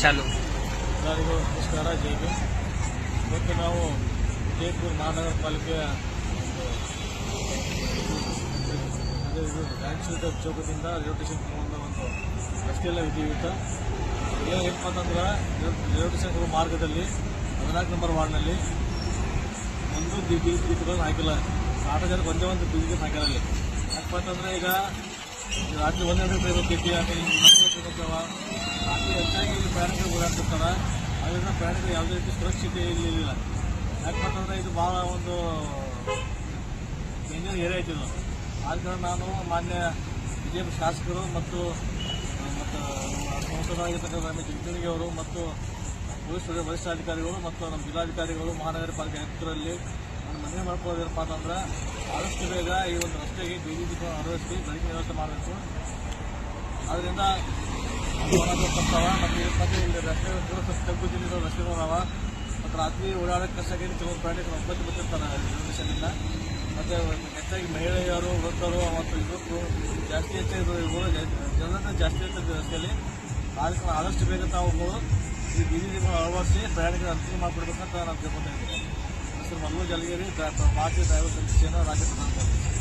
ಚಾಲು. ಎಲ್ಲರಿಗೂ ನಮಸ್ಕಾರ, ಜೈ ಭೀಮ್. ಇವತ್ತು ನಾವು ಜೈಪುರ ಮಹಾನಗರ ಪಾಲಿಕೆಯ ಒಂದು ಇದು ಚೌಕದಿಂದ ರೈಲ್ವೆ ಸ್ಟೇಷನ್ ಒಂದು ರಸ್ತೆಯೆಲ್ಲ ವಿಧಿಯುತ ಏನಪ್ಪ ಅಂತಂದ್ರೆ ರೈಲ್ವೆ ಮಾರ್ಗದಲ್ಲಿ, ಹದಿನಾಲ್ಕು ನಂಬರ್ ವಾರ್ಡ್ನಲ್ಲಿ ಒಂದು ದೀಪಗಳನ್ನು ಹಾಕಿಲ್ಲ. ಆಟೋ ಜನಕ್ಕೆ ಒಂದೇ ಒಂದು ಬೀದಿ ದೀಪ ಹಾಕಿಲ್ಲ ಅಲ್ಲಿ ಯಾಕಪ್ಪ ಅಂತಂದರೆ ಈಗ ರಾತ್ರಿ ಒಂದೇ ಗಂಟೆ ಇರೋ ಹೋಗ್ತೈತಿ ಆಮೇಲೆ ರಾತ್ರಿ ಹೆಚ್ಚಾಗಿ ಪ್ರಯಾಣಿಕರು ಓಡಾಡ್ತಿರ್ತಾರೆ. ಅದರಿಂದ ಪ್ರಯಾಣಿಕರು ಯಾವುದೇ ರೀತಿ ಸುರಕ್ಷತೆ ಇರಲಿಲ್ಲ. ಯಾಕಂತಂದ್ರೆ ಇದು ಭಾಳ ಒಂದು ಡೇಂಜರ್ ಏರಿಯಾ ಇದು. ಆದ ಕಾರಣ ನಾನು ಮಾನ್ಯ ಬಿಜೆಪಿ ಶಾಸಕರು ಮತ್ತು ಮತ್ತು ಸಂಸದರಾಗಿರ್ತಕ್ಕಂಥ ನಮ್ಮ ಜಿಗಜಿಣಗಿ ಅವರು ಮತ್ತು ಪೊಲೀಸ್ ವರಿಷ್ಠ ಅಧಿಕಾರಿಗಳು ಮತ್ತು ನಮ್ಮ ಜಿಲ್ಲಾಧಿಕಾರಿಗಳು ಮಹಾನಗರ ಪಾಲಿಕೆ ಆಯುಕ್ತರಲ್ಲಿ ನಾನು ಮನವಿ ಮಾಡ್ಕೊಳ್ಳೋದೇನಪ್ಪ ಅಂತಂದ್ರೆ ಆದಷ್ಟು ಬೇಗ ಈ ಒಂದು ರಸ್ತೆಗೆ ಬೀದಿ ದೀಪ ಅಳವಡಿಸಿ ಬೆಳಕಿನ ವ್ಯವಸ್ಥೆ ಮಾಡಬೇಕು. ಅದರಿಂದ ಬರ್ತಾವ ಮತ್ತು ಇಲ್ಲಿ ರಸ್ತೆ ಕೂಡ ಸ್ವಲ್ಪ ತಗ್ಗು ಜಿಲ್ಲೆ ರಸ್ತೆಗಳು ಅದಾವ ಮತ್ತು ರಾತ್ರಿ ಓಡಾಡೋಕ್ಕೆ ಕಷ್ಟ ಆಗೈತಿ ಕೆಲವೊಂದು ಸ್ಟೇಷನಿಂದ ಮತ್ತು ಹೆಚ್ಚಾಗಿ ಮಹಿಳೆಯರು ವೃದ್ಧರು ಮತ್ತು ಯುವಕರು ಜಾಸ್ತಿ ಹೆಚ್ಚಾಗಿ ಜನರನ್ನ ಜಾಸ್ತಿ ಇರ್ತದೆ ರಸ್ತೆಯಲ್ಲಿ ಆದ ಆದಷ್ಟು ಬೇಗ ತಾವು ಈ ಬೀದಿ ಅಳವಡಿಸಿ ಪ್ರಯಾಣಿಕರ ಅನುಕೂಲ ಮಾಡಿಕೊಡ್ಬೇಕಂತ ನಾನು ತಿಳ್ಕೊತಾ ಇದ್ದೀನಿ ಹೆಸರು ಮಲ್ಲು ಜಲಗಿರಿ ಭಾರತೀಯ ಡ್ರೈವರ್ ಸಂಸ್ಥೆಯನ್ನು ರಾಜ್ಯ